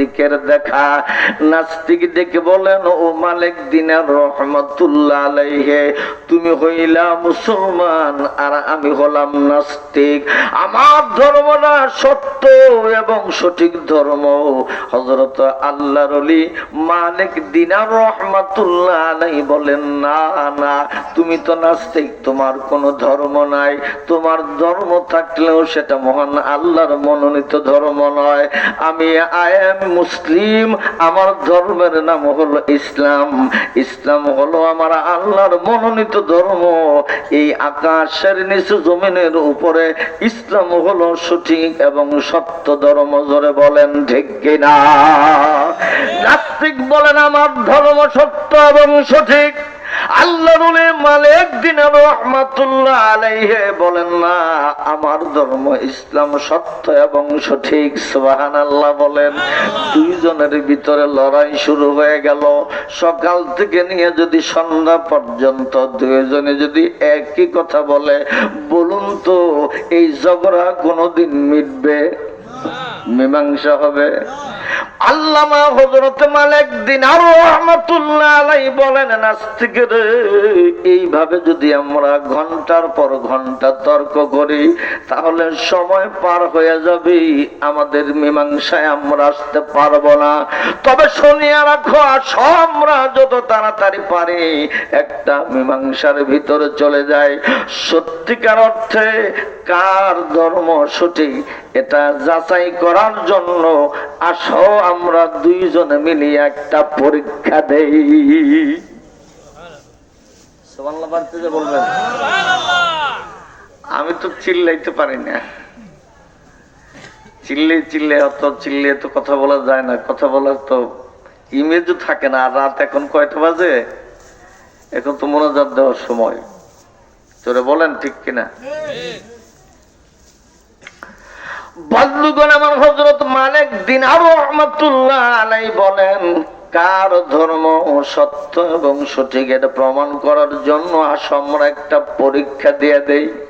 নাস্তিকের দেখা। নাস্তিক দেখে বলেন, ও মালিক, দিনের রহমতুল্লাহ তুমি হইলা মুসলমান, আর আমি হলাম নাস্তিক। আমার ধর্মটা সত্য এবং সঠিক ধর্ম। হজরত আল্লাহর অলি মালিক, দিনার রহমাতুল্লাহ আলাই বলেন, না না, তুমি তো নাস্তিক, তোমার কোনো ধর্ম নাই। তোমার ধর্ম থাকলেও সেটা মহান আল্লাহর মনোনীত ধর্ম নয়। আমি আই এম মুসলিম, আমার ধর্মের নাম হলো ইসলাম। ইসলাম হলো আমার আল্লাহর মনোনীত ধর্ম। এই আকাশের নিচু জমিনের উপরে ইসলাম হলো সঠিক এবং সত্য ধর্ম, জোরে বলেন ঠিক কিনা? নাস্তিক বলেন আমার ধর্ম সত্য এবং সঠিক। আল্লাহ মালিক দিন রহমাতুল্লাহ আলাইহে বলেন, না, আমার ধর্ম ইসলাম সত্য এবং সঠিক। সুবাহান আল্লাহ বলেন, দুইজনের ভিতরে লড়াই শুরু হয়ে গেল। সকাল থেকে নিয়ে যদি সন্ধ্যা পর্যন্ত দুইজনে যদি একই কথা বলে, বলুন তো, এই ঝগড়া কোনোদিন মিটবে? মীমাংসা হবে? আল্লামা হজরত মালিক দিন আরও রহমতুল্লাহ বলেন, নাস্তিকের, এইভাবে যদি আমরা ঘণ্টার পর ঘণ্টা তর্ক করি, তাহলে সময় পার হয়ে যাবে। আমাদের মীমাংসায় আমরা আসতে পারব না। তবে শুনিয়া রাখো আমরা যত তাড়াতাড়ি পারি, একটা মীমাংসার ভিতরে চলে যায়। সত্যিকার অর্থে কার ধর্ম সঠিক, এটা যাচাই করার জন্য আসো আমরা দুইজনে মিলিয়ে একটা পরীক্ষা দেই। বলবেন। আমি তো চিল্লাইতে পারি না। চিল্লে চিল্লে অত চিল্লে তো কথা বলা যায় না। কথা বলার তো ইমেজও থাকে না। আর রাত এখন কয়টা বাজে? এখন তো মনোজাত দেওয়ার সময়। তোরে বলেন ঠিক কিনা? বলেন, কার ধর্ম সত্য এবং সঠিক এটা প্রমাণ করার জন্য আসামরা একটা পরীক্ষা দিয়ে সোহান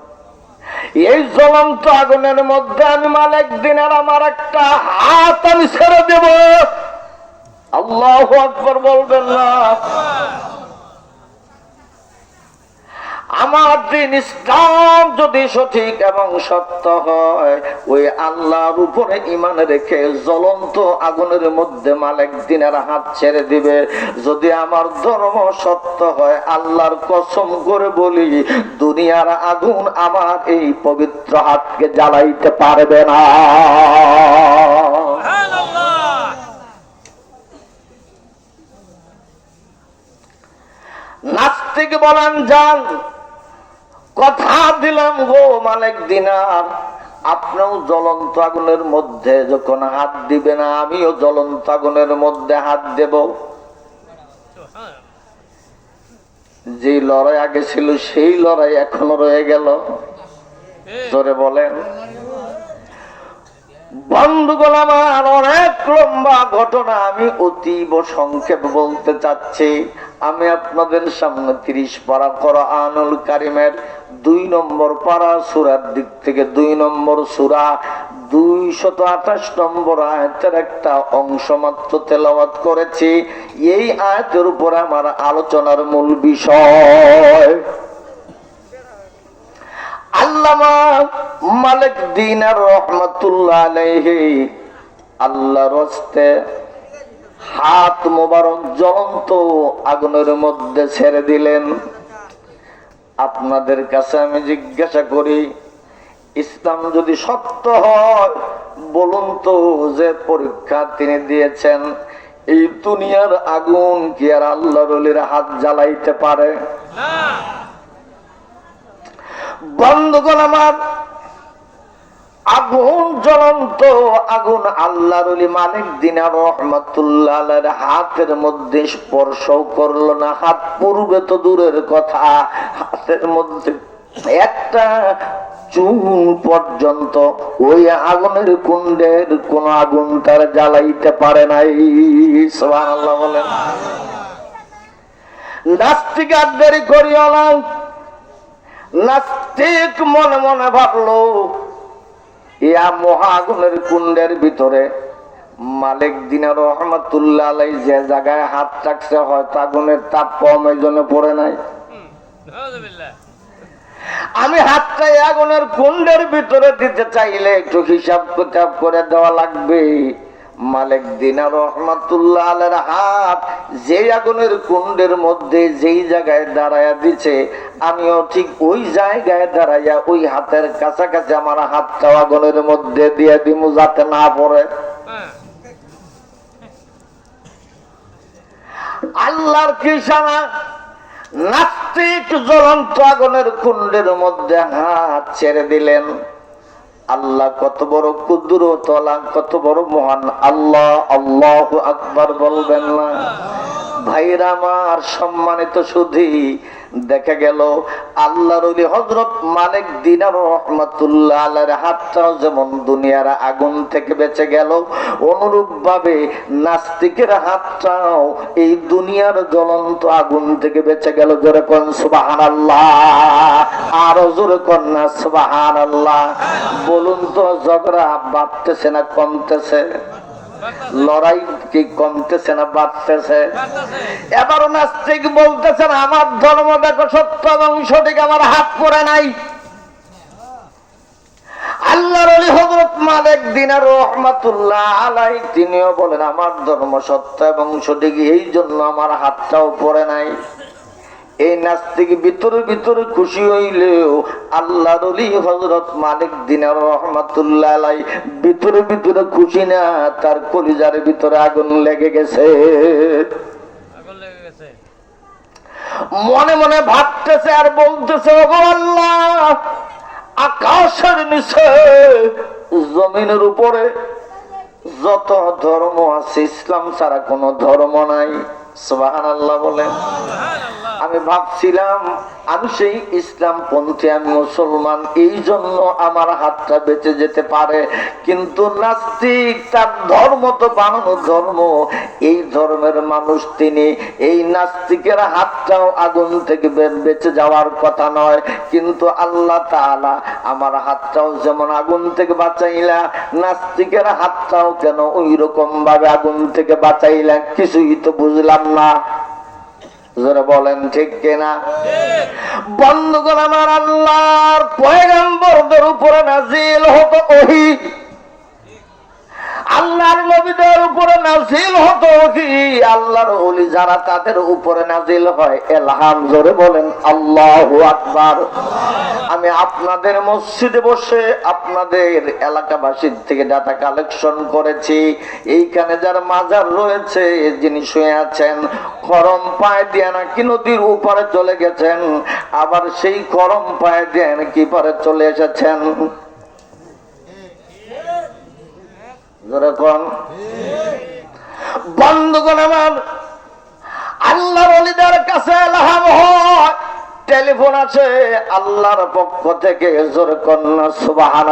এই জ্বলন্ত আগুনের মধ্যে আমি মাল মালিক, দিনের আমার একটা হাত আমি ছেড়ে দেব। আল্লাহ বলবেন না। আমার দিন ইসলাম যদি সঠিক এবং সত্য হয়, ওই আল্লাহর উপরে ইমান রেখে জ্বলন্ত আগুনের মধ্যে মালিক দিনের হাত ছেড়ে দিবে। যদি আমার ধর্ম সত্য হয়, আল্লাহর কসম করে বলি, দুনিয়ার আগুন আমার এই পবিত্র হাতকে জ্বালাইতে পারবে না। নাস্তিক বলেন যান কথা দিলাম গো মালিক দিনার। আপনিও জ্বলন্ত আগুনের মধ্যে যখন হাত দিবে না আমিও জ্বলন্ত আগুনের মধ্যে হাত দেব। যে লড়াই আগে ছিল, সেই লড়াই এখনও রয়ে গেল। জোরে বলেন। বন্ধুগণ, আমার অনেক লম্বা ঘটনা আমি অতীব সংক্ষেপ বলতে চাচ্ছি। আমি আপনাদের সামনে তিরিশ পারা করা আনুল কারিমের দুই নম্বর পারা সুরার দিক থেকে দুই নম্বর সুরা দুই শত আঠাশ নম্বর আয়তের একটা অংশ মাত্র তেলাওয়াত করেছি। এই আয়তের উপরে আমার আলোচনার মূল বিষয় মালিক রহমতুল্লাহ আল্লাহর হাত মোবারক জ্বলন্ত আগুনের মধ্যে ছেড়ে দিলেন। আপনাদের কাছে আমি জিজ্ঞাসা করি, ইসলাম যদি সত্য হয়, বলুন তো যে পরীক্ষা তিনি দিয়েছেন, এই দুনিয়ার আগুন কি আর আল্লাহ রলির হাত জ্বালাইতে পারে? বন্ধুগণ আমার, আগুন জ্বলন্ত, আগুন আল্লাহর মালিক দিনার রহমাতুল্লাহ হাতের মধ্যে স্পর্শ করল না। হাত পূর্বে তো দূরের কথা, হাতের মধ্যে একটা চুল পর্যন্ত ওই আগুনের কুণ্ডের কোন আগুন তার জ্বালাইতে পারে নাই। সুবহানাল্লাহ বলেন। নাস্তিক দেরি করিও না। নাস্তিক মনে মনে ভাবলো, ইয়া মহাগুনের কুণ্ডের ভিতরে মালিক দিনের রহমতুল্লাহ যে জায়গায় হাত রাখছে, হয়তো আগুনের তাপ কম, এই জন্য পড়ে নাই। আমি হাতটা আগুনের কুণ্ডের ভিতরে দিতে চাইলে একটু হিসাব কিতাব করে দেওয়া লাগবে। মালিক দিনার রহমাতুল্লাহ আলের হাত, যে আগুনের কুণ্ডের মধ্যে যেই জায়গায় দাঁড়াইয়া দিছে, আমিও ঠিক ওই জায়গায় দাঁড়াইয়া ওই হাতের কাছাকাছি আমার হাতটা আগুনের মধ্যে দিয়ে দিমু যাতে না পড়ে। আল্লাহর কৃষানা নাস্তিক জ্বলন্ত আগুনের কুণ্ডের মধ্যে হাত ছেড়ে দিলেন। আল্লাহ কত বড় কুদুর তলা কত বড় মহান আল্লাহ আল্লাহ আকবার বলবেন না। ভাইরা আমার সম্মানিত সুধী, দেখা গেল আল্লাহর হজরত মালিক আল্লাহর যেমন দুনিয়ার আগুন থেকে বেঁচে গেল অনুরূপ ভাবে নাস্তিকের হাতটাও এই দুনিয়ার জ্বলন্ত আগুন থেকে বেঁচে গেল। জোরে কোন সুবাহান আল্লাহ আরও জোরে কন না সুবাহান আল্লাহ বলুন তো, ঝগড়া বাড়তেছে না কমতেছে? লড়াই কমতেছে না বাড়তেছে? এবারও নাস্তিক বলতেছেন আমার ধর্ম দেখো সত্য এবং সঠিক, আমার হাত পরে নাই। মালিক তিনিও বলেন, আমার ধর্ম সত্য এবং সঠিক, এই জন্য আমার হাতটাও পরে নাই। এই নাস্তিক ভিতরে ভিতরে খুশি হইলেও আল্লাহ রলি হজরত মালিক দিনার রহমাতুল্লাহ ভিতরে ভিতরে খুশি না তার কলিজার ভিতরে আগুন লেগে গেছে। মনে মনে ভাবতেছে আর বলতেছে আল্লাহ আকাশের নিচে জমিনের উপরে যত ধর্ম আছে ইসলাম ছাড়া কোনো ধর্ম নাই। সুবাহান আল্লাহ বলেন আমি ভাবছিলাম, আমি সেই ইসলাম পন্থী, আমি মুসলমান, এই জন্য আমার হাতটা বেঁচে যেতে পারে। কিন্তু নাস্তিক, তার ধর্ম তো বানানো ধর্ম। এই ধর্মের মানুষ তিনি, এই নাস্তিকের হাতটাও আগুন থেকে বেঁচে যাওয়ার কথা নয়। কিন্তু আল্লাহ তাআলা আমার হাতটাও যেমন আগুন থেকে বাঁচাইলা, নাস্তিকের হাতটাও কেন ওই রকম ভাবে আগুন থেকে বাঁচাইলা, কিছুই তো বুঝলাম না। যারা বলেন ঠিক কিনা? বন্ধুগণ আমার আল্লাহর পয়গম্বরদের উপরে নাজিল হতো ওহি। আল্লাহর নবীদের উপরে নাজিল হতো কি? আল্লাহর ওলি যারা তাদের উপরে নাজিল হয়, এলহাম জোরে বলেন, আল্লাহু আকবার। আমি আপনাদের মসজিদে বসে আপনাদের এলাকাবাসীর থেকে ডাটা কালেকশন করেছি। এইখানে যার মাজার রয়েছে, যিনি শুয়ে আছেন, খরম পায়ে দিয়ে নাকি নদীর উপরে চলে গেছেন, আবার সেই খরম পায়ে দিয়ে নাকি পরে চলে এসেছেন। যেরকম বন্ধুগণ আমার, আল্লাহ অলিদার কাছে এলহাম হয়। টেলিফোন আছে, আল্লাহর পক্ষ থেকে, জোর কন্যা সুবাহান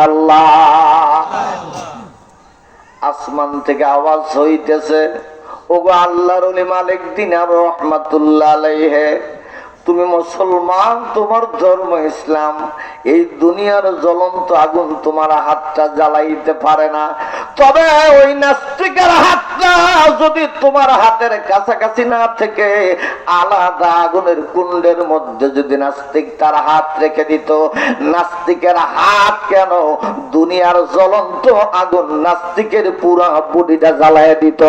আসমান থেকে আওয়াজ হইতেছে, ওগো আল্লাহর মালিক দিনার রহমাতুল্লাহ আলাইহে। তুমি মুসলমান, তোমার ধর্ম ইসলাম। এই দুনিয়ার জ্বলন্ত আগুন তোমার হাতটা জ্বালাইতে পারে না। তবে ওই নাস্তিকের যদি তোমার হাতের কাছাকাছি না থেকে আলাদা আগুনের কুণ্ডের মধ্যে যদি নাস্তিক তার হাত রেখে দিত, নাস্তিকের হাত কেন দুনিয়ার জ্বলন্ত আগুন নাস্তিকের পুরা বডিটা জ্বালায় দিত?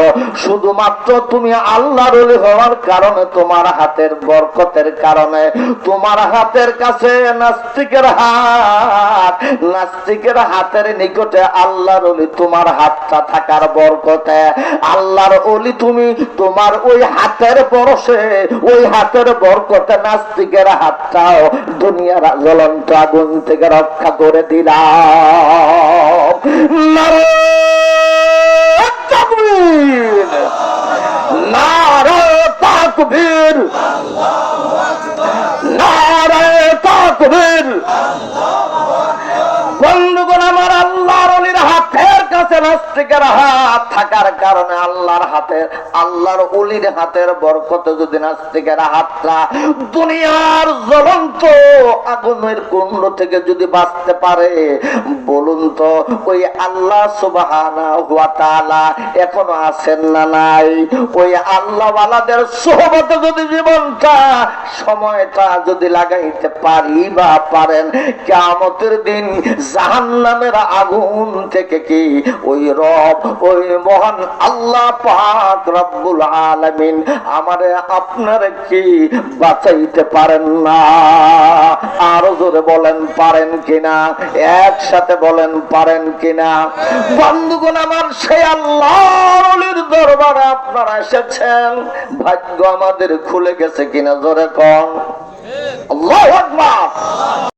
শুধুমাত্র তুমি আল্লাহর হওয়ার কারণে, তোমার হাতের বরকতের কারণে, তোমার হাতের কাছে নাস্তিকের হাত, নাস্তিকের হাতের নিকটে আল্লাহর তোমার হাতটা থাকার বরকতে আল্লাহর অলি তুমি, তোমার ওই হাতের বরসে ওই হাতের বরকতে নাস্তিকের হাতটাও দুনিয়ার জ্বলন্ত আগুন থেকে রক্ষা করে দিলাম। তাকবীর! বন্ধুগণ বলুন তো, ওই আল্লাহ সুবহানা এখনও আছেন না নাই? ওই আল্লাহ ওয়ালাদের সোহবতে যদি জীবনটা, সময়টা যদি লাগাইতে পারি বা পারেন, কিয়ামতের দিন জাহান্নামের আগুন থেকে কি ওই রব, ওই মহান আল্লাহ পাক রব্বুল আলামিন আমারে আপনার কি বাঁচাইতে পারেন না? আরও জোরে বলেন, পারেন কিনা? একসাথে বলেন, পারেন কিনা? বন্ধুগণ আমার, সেই আল্লাহর দরবারে আপনারা এসেছেন। ভাগ্য আমাদের খুলে গেছে কিনা জোরে কন। আল্লাহু আকবার।